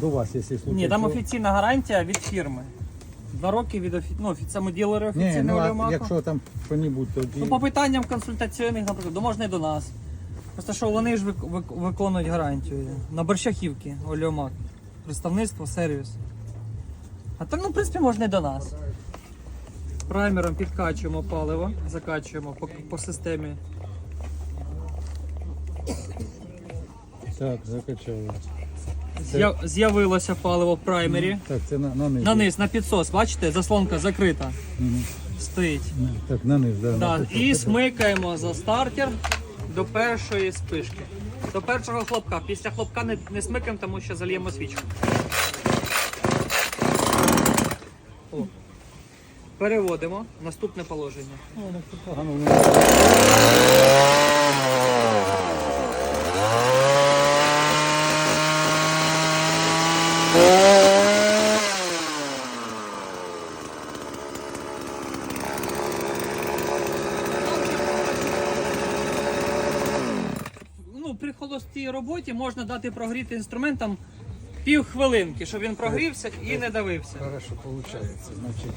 до вас, якщо случай. Ні, там офіційна гарантія від фірми. Два роки від офі... ну, офі- саме ділери Ні, офіційного ну а оліомаку. якщо там що-небудь, тоді... Ну, по питанням консультаційних, наприклад, то можна і до нас. Просто що вони ж вик- вик- виконують гарантію. На Борщахівки, Оліомак. Представництво, сервіс. А так, ну, в принципі, можна і до нас. Праймером підкачуємо паливо, закачуємо по, по системі. Так, закачали. З'яв- З'явилося паливо в праймері. Так, це на, на низ. На низ, на підсос, бачите, заслонка закрита. Мгм. Стоїть. Так, на низ, да. Да, на і смикаємо за стартер до першої спишки. До першого хлопка. Після хлопка не, не смикаємо, тому що зальємо свічку. О. Переводимо. Наступне положення. Ну, ну, при холостій роботі можна дати прогріти інструментом пів хвилинки, щоб він прогрівся і не давився. Хорошо, виходить. Значить.